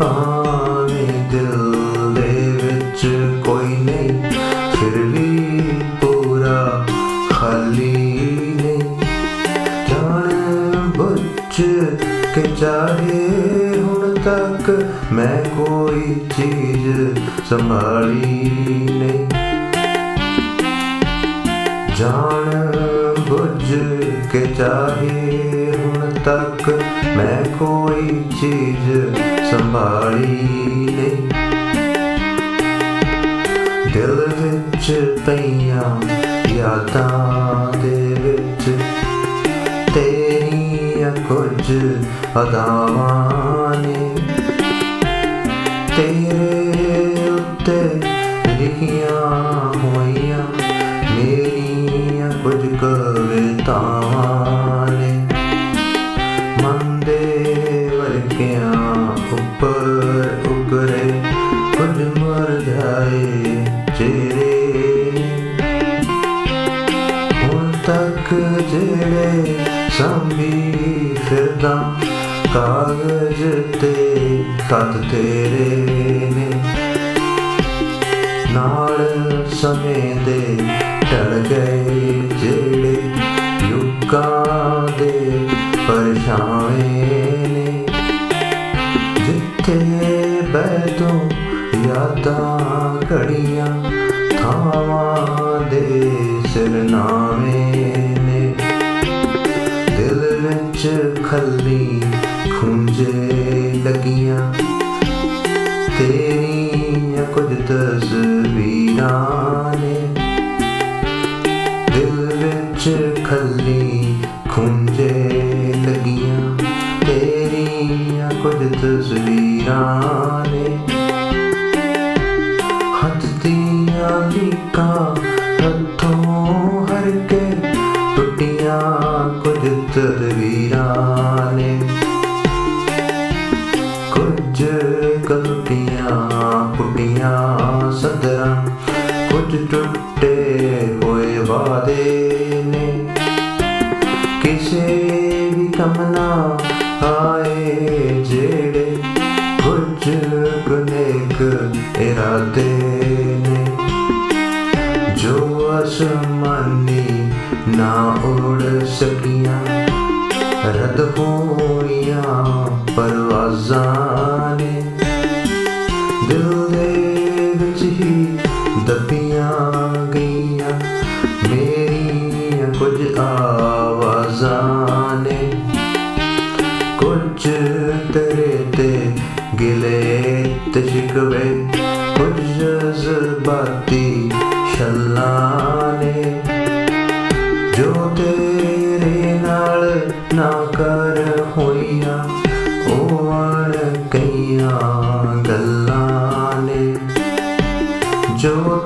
ਭਾਵੇਂ ਦਿਲ ਦੇ ਵਿੱਚ ਕੋਈ ਨਹੀਂ, ਫਿਰ ਵੀ ਪੂਰਾ ਖਾਲੀ ਨਹੀਂ। ਜਾਣ ਬੁੱਝ ਕੇ ਚਾਹੇ ਹੁਣ ਤੱਕ ਮੈਂ ਕੋਈ ਚੀਜ਼ ਸੰਭਾਲੀ ਨਹੀਂ। ਜਾਣ ਬੁੱਝ ਕੇ ਚਾਹੇ ਹੁਣ ਤੱਕ ਮੈਂ ਕੋਈ ਚੀਜ਼ ਸੰਭਾਲੀ। ਨਹੀਂ ਦਿਲ ਵਿੱਚ ਪਈਆਂ ਯਾਦਾਂ ਦੇ ਵਿੱਚ ਤੇਰੀਆਂ ਕੁਝ ਅਦਾਵਾਂ ਨੇ। ਤੇਰੇ ਉੱਤੇ ਲਿਖੀਆਂ ਹੋਈਆਂ ਮੇਰੀਆਂ ਕੁਝ ਕਵਿਤਾਵਾਂ ਜਿਹੜੇ ਸੰਭੀ ਫਿਰਦਾ, ਕਾਗਜ਼ ਤੇ ਖਤ ਤੇਰੇ ਨੇ। ਨਾਲ ਸਮੇਂ ਦੇ ਢਲ ਗਏ ਜਿਹੜੇ ਯੁੱਗਾਂ ਦੇ ਪਰਛਾਵੇਂ ਨੇ। ਜਿੱਥੇ ਬਹਿ ਤੂੰ ਯਾਦਾਂ ਘੜੀਆਂ, ਥਾਵਾਂ ਦੇ ਸਿਰਨਾਵੇਂ ਨੇ ਖੱਲੀ ਖੁੰਝੇ ਲੱਗੀਆਂ। ਤੇਰੀਆਂ ਕੁਝ ਤਸਵੀਰਾਂ ਨੇ। ਦਿਲ ਵਿੱਚ ਖੱਲੀ ਖੁੰਝੇ ਲੱਗੀਆਂ। ਤੇਰੀਆਂ ਕੁਝ ਤਸਵੀਰਾਂ ਨੇ। ਹੱਥ ਦੀਆਂ ਲੀਕਾਂ ਕੁਝ ਟੁੱਟੇ ਹੋਏ ਵਾਦੇ ਨੇ। ਕਿਸੇ ਵੀ ਕੰਮ ਆਏ ਜਿਹੜੇ ਕੁਝ ਗੁਨੇਕ ਇਰਾਦੇ ਨੇ। ਜੋ ਅਸਮਾਨੀ ਨਾ ਉੜ ਸਕੀਆਂ, ਰੱਦ ਹੋਈਆਂ ਪਰਵਾਜ਼ਾਂ ਨੇ। ਦਿਲ ਦੇ ਕੁਝ ਆਵਾਜ਼ਾਂ ਨੇ ਕੁਝ ਤੇਰੇ ਤੇ ਗਿਲੇ ਤੇ ਸ਼ਿਕਵੇ ਕੁਝ ਜਜ਼ਬਾਤੀ ਛੱਲਾਂ ਨੇ ਜੋ ਤੇਰੇ ਨਾਲ ਨਾ ਕਰ ਹੋਈਆਂ ਉਹ ਅਣ ਕਈਆਂ ਗੱਲਾਂ ਨੇ ਜੋ